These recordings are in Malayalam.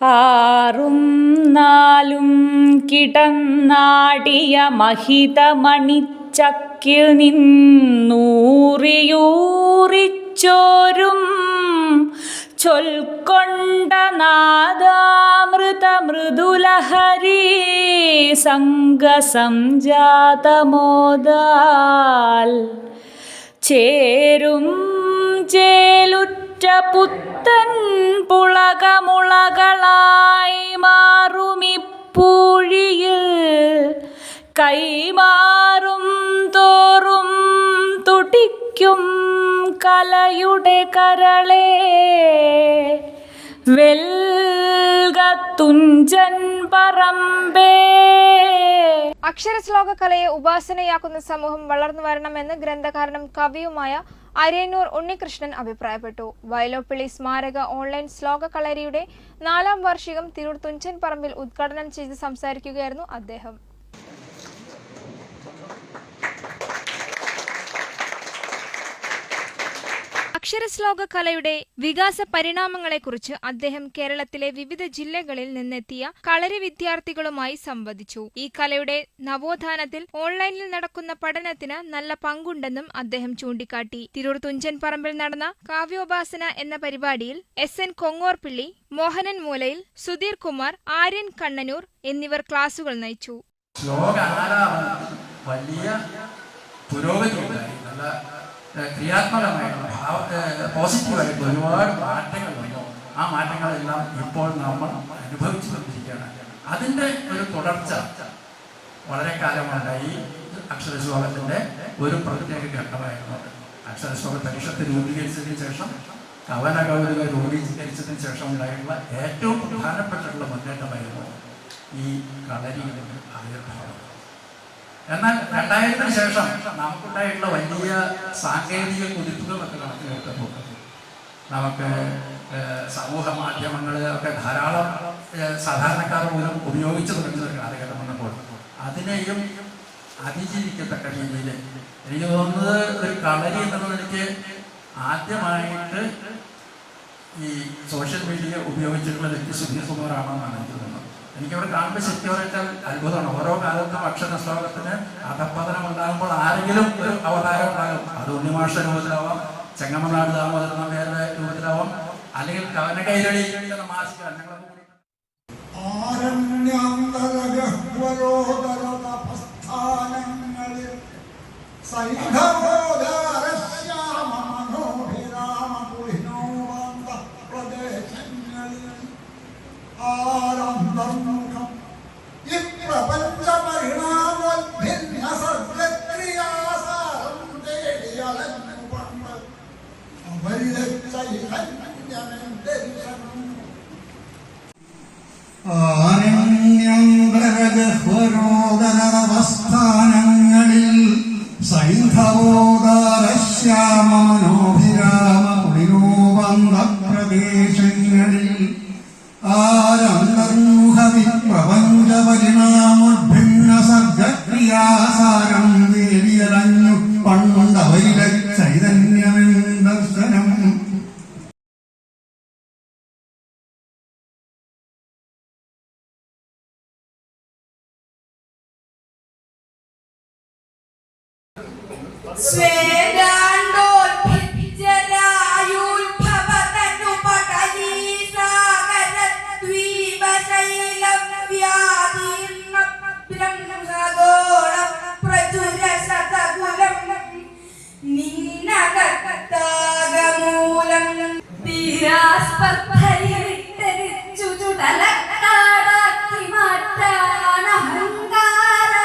ആറും നാലും കിടന്നാടിയ മഹിതമണിച്ചക്കിൽ നിന്നൂറിയൂറിച്ചോരും. ചൊൽക്കൊണ്ട നാദാമൃത മൃദുലഹരി സംഗസംജാതമോദാൽ ചേരും ചേലുറ്റ പുത്തൻ പുളകമുളകളായി മാറുമിപ്പൂഴിയിൽ കൈമാറും തോറും തുടിക്കും കലയുടെ കരളേ. വെൽകത്തുഞ്ചൻ പറമ്പേ. അക്ഷരശ്ലോക കലയെ ഉപാസനയാക്കുന്ന സമൂഹം വളർന്നു വരണമെന്ന് ഗ്രന്ഥകാരനും കവിയുമായ അരയന്നൂർ ഉണ്ണികൃഷ്ണൻ അഭിപ്രായപ്പെട്ടു. വയലോപ്പിള്ളി സ്മാരക ഓൺലൈൻ ശ്ലോക കളരിയുടെ നാലാം വാർഷികം തിരൂർ തുഞ്ചൻ പറമ്പിൽ ഉദ്ഘാടനം ചെയ്ത് സംസാരിക്കുകയായിരുന്നു അദ്ദേഹം. അക്ഷരശ്ലോക കലയുടെ വികാസ പരിണാമങ്ങളെക്കുറിച്ച് അദ്ദേഹം കേരളത്തിലെ വിവിധ ജില്ലകളിൽ നിന്നെത്തിയ കളരി വിദ്യാർത്ഥികളുമായി സംവദിച്ചു. ഈ കലയുടെ നവോത്ഥാനത്തിൽ ഓൺലൈനിൽ നടക്കുന്ന പഠനത്തിന് നല്ല പങ്കുണ്ടെന്നും അദ്ദേഹം ചൂണ്ടിക്കാട്ടി. തിരൂർ തുഞ്ചൻ പറമ്പിൽ നടന്ന കാവ്യോപാസന എന്ന പരിപാടിയിൽ എസ് എൻ കൊങ്ങോർപിള്ളി മോഹനൻ മൂലയിൽ സുധീർ കുമാർ ആര്യൻ കണ്ണനൂർ എന്നിവർ ക്ലാസുകൾ നയിച്ചു. വലിയ നല്ല ക്രിയാത്മകമായിട്ടുള്ള ഭാവ പോസിറ്റീവായിട്ട് ഒരുപാട് മാറ്റങ്ങൾ വന്നു. ആ മാറ്റങ്ങളെല്ലാം ഇപ്പോൾ നമ്മൾ അനുഭവിച്ചു കൊണ്ടിരിക്കുകയാണ് അതിന്റെ ഒരു തുടർച്ച വളരെ കാലമുണ്ടായി അക്ഷരശ്ലോകത്തിന്റെ ഒരു പ്രത്യേക ഘട്ടമായിരുന്നു. അക്ഷരശ്ലോക പരിഷത്ത് രൂപീകരിച്ചതിന് ശേഷം കവന കൗതുക രൂപീകരിച്ചതിന് ശേഷം ഉണ്ടായിട്ടുള്ള ഏറ്റവും പ്രധാനപ്പെട്ടിട്ടുള്ള മുന്നേറ്റമായിരുന്നു ഈ കളരിയുടെ ആവിർഭാവം. എന്നാൽ രണ്ടായിരത്തിന് ശേഷം നമുക്കുണ്ടായിട്ടുള്ള വലിയ സാങ്കേതിക കുതിപ്പുകളൊക്കെ കണക്കിലെടുത്തപ്പോൾ നമുക്ക് ഏഹ്, സമൂഹ മാധ്യമങ്ങൾ ഒക്കെ ധാരാളം സാധാരണക്കാർ പോലും ഉപയോഗിച്ചു തുടങ്ങുന്ന ഒരു കാലഘട്ടം വന്നപ്പോൾ അതിനെയും അതിജീവിക്കത്തക്ക രീതിയിൽ എനിക്ക് തോന്നുന്നത് ഒരു കളരി എന്നുള്ളത് എനിക്ക് ആദ്യമായിട്ട് ഈ സോഷ്യൽ മീഡിയ ഉപയോഗിച്ചിട്ടുള്ള വ്യക്തി സുധീർ കുമാറാണെന്നാണ് എനിക്ക് തോന്നുന്നത്. എനിക്കവിടെ കാണുമ്പോൾ ശക്തിയോടെ അത്ഭുതമാണ്. ഓരോ കാലത്തും അക്ഷര ശ്ലോകത്തിന് അധപ്പതനം ഉണ്ടാകുമ്പോൾ ആരെങ്കിലും ഒരു അവതാരം ഉണ്ടാകും. അത് ഉണ്ണിമാഷ രൂപത്തിലാവാം ചെങ്ങമനാട് ദാമോദരൻ നമ്പ്യാരുടെ രൂപത്തിലാവാം അല്ലെങ്കിൽ കവന കൈരളി മാസിക സർഗക്രിയാസാരം ദേവിയലഞ്ഞു പണ്ടവരിലെ ചൈതന്യമെൻ ദർശനം. സ്വേദാണ്ടോത്ഭിജരായുൽഭവതനുപടലീസാഗരദ്വീപശൈലം വ്യാധീർണബ്രഹ്മഗോളം തീരാസ്പർദ്ധരിട്ടരിച്ചു ചുടലക്കാടാക്കി മാറ്റാൻ അഹങ്കാരാവേശവശാൽ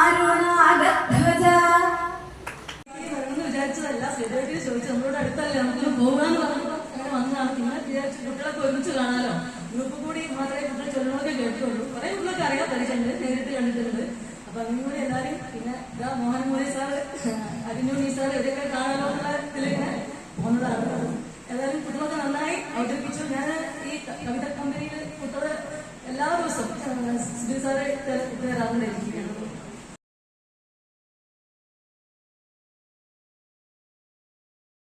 നാമാരുണാഗധ്വജ. എന്ന് വിചാരിച്ചതല്ല ശ്രീദേവി ചോദിച്ചു നമ്മളോട് അടുത്തല്ലേ? നേരിട്ട് പോകാന്ന് ഭംഗിമൂടി എല്ലാവരും പിന്നെ ഇതാ മോഹൻമൂലി സാറ് അതിനുണ്ടി സാർ ഇവരൊക്കെ കാണാനോ ഇതിലിങ്ങനെ വന്നതാണ് എല്ലാവരും കുട്ടികളൊക്കെ നന്നായി അവതരിപ്പിച്ചു. ഞാൻ ഈ കവിത കമ്പനിയിൽ കുട്ടികളെ എല്ലാ ദിവസവും സുധീർ സാറ് തരാറുണ്ടായിരിക്കും